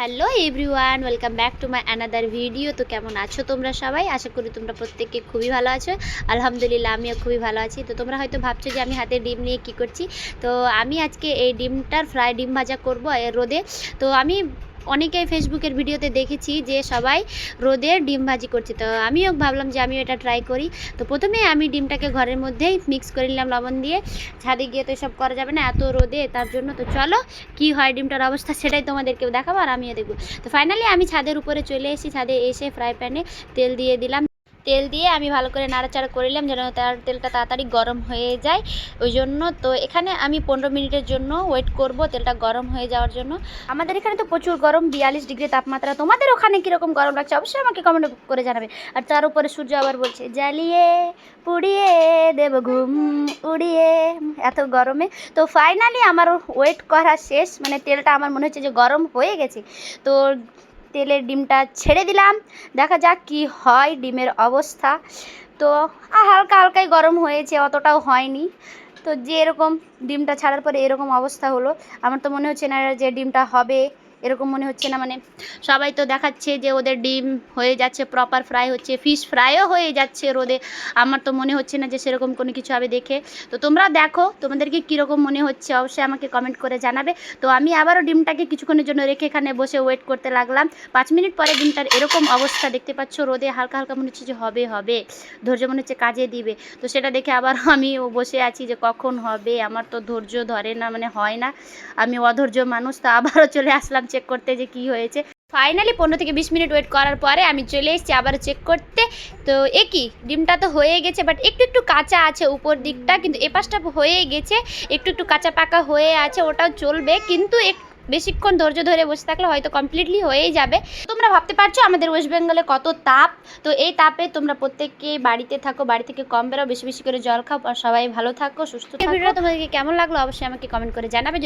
Hello everyone, welcome back to my another video. তো কেমন আছো তোমরা সবাই? আশা করি তোমরা প্রত্যেককে খুবই ভালো আছো। আলহামদুলিল্লাহ, আমিও খুবই ভালো আছি। তো তোমরা হয়তো ভাবছ যে আমি হাতে ডিম নিয়ে কি করছি? তো আমি আজকে এই ডিমটার ফ্রাই ডিম ভাজা করব রোদে। তো আমি অনেকেই ফেসবুকের ভিডিওতে দেখেছি যে সবাই রোদে ডিম ভাজি করছে। তো আমিও ভাবলাম যে আমি এটা ট্রাই করি। তো প্রথমে আমি ডিমটাকে ঘরের মধ্যেই মিক্স করে নিলাম লবণ দিয়ে। ছাদে গিয়ে তো সব করা যাবে না, এত রোদে তার জন্য। তো চলো, কি হয় ডিমটার অবস্থা সেটাই তোমাদেরকে দেখাবো আর আমিও দেখব। তো ফাইনালি আমি ছাদের উপরে চলে এসেছি, ছাদে এসে ফ্রাই প্যানে তেল দিয়ে দিলাম। তেল দিয়ে আমি ভালো করে নাড়াচাড়া করলাম যেন তার তেলটা তাড়াতাড়ি গরম হয়ে যায়। ওই জন্য তো এখানে আমি পনেরো মিনিটের জন্য ওয়েট করব তেলটা গরম হয়ে যাওয়ার জন্য। আমাদের এখানে তো প্রচুর গরম, বিয়াল্লিশ ডিগ্রি তাপমাত্রা। তোমাদের ওখানে কীরকম গরম লাগছে? অবশ্যই আমাকে কমেন্ট করে জানাবে। আর তার উপরে সূর্য আবার বলছে, জ্বালিয়ে পুড়িয়ে দেব ঘুম, উড়িয়ে। এত গরমে। তো ফাইনালি আমার ওয়েট করা শেষ। মানে তেলটা আমার মনে হচ্ছে যে গরম হয়ে গেছে। তো তেলের ডিমটা ছেড়ে দিলাম। দেখা যাক কি হয় ডিমের অবস্থা। তো, হালকা হালকাই গরম হয়েছে, অতটাও হয়নি। তো যে এরকম ডিমটা ছাড়ার পরে এরকম অবস্থা হলো। আমার তো মনে হচ্ছে না যে ডিমটা হবে। এরকম মনে হচ্ছে না মানে সবাই তো দেখাচ্ছে যে ওদের ডিম হয়ে যাচ্ছে প্রপার ফ্রাই হচ্ছে ফিশ ফ্রাইও হয়ে যাচ্ছে রোদে। আমার তো মনে হচ্ছে না যে সেরকম কোনো কিছু হবে দেখে। তো তোমরা দেখো, তোমাদেরকে কীরকম মনে হচ্ছে, অবশ্যই আমাকে কমেন্ট করে জানাবে। তো আমি আবারও ডিমটাকে কিছুক্ষণের জন্য রেখে এখানে বসে ওয়েট করতে লাগলাম। পাঁচ মিনিট পরে ডিমটার এরকম অবস্থা দেখতে পাচ্ছ, রোদে হালকা হালকা মনে হচ্ছে যে হবে হবে। ধৈর্য মনে হচ্ছে কাজে দিবে। তো সেটা দেখে আবার আমি বসে আছি যে কখন হবে, আমার তো ধৈর্য ধরে না মানে হয় না। আমি অধৈর্য মানুষ, তো আবারও চলে আসলাম চেক করতে যে কি হয়েছে। ফাইনালি পনেরো থেকে বিশ মিনিট ওয়েট করার পরে আমি চলে এসেছি আবার চেক করতে। তো এ কি, ডিমটা তো হয়ে গেছে বাট একটু একটু কাঁচা আছে উপর দিকটা, কিন্তু এপাশটা পাশটা হয়ে গেছে। একটু একটু কাঁচা পাকা হয়ে আছে, ওটাও চলবে, কিন্তু এক বেশিক্ষণ ধৈর্য ধরে বসে থাকলে হয়তো কমপ্লিটলি হয়েই যাবে। তোমরা ভাবতে পারছ আমাদের ওয়েস্ট বেঙ্গলে কত তাপ? তো এই তাপে তোমরা প্রত্যেককে বাড়িতে থাকো, বাড়ি থেকে কম বেরো, বেশি বেশি করে জল খাও, আর সবাই ভালো থাকো, সুস্থ ভিডিওটা তোমাদেরকে কেমন লাগল অবশ্যই আমাকে কমেন্ট করে জানাবে।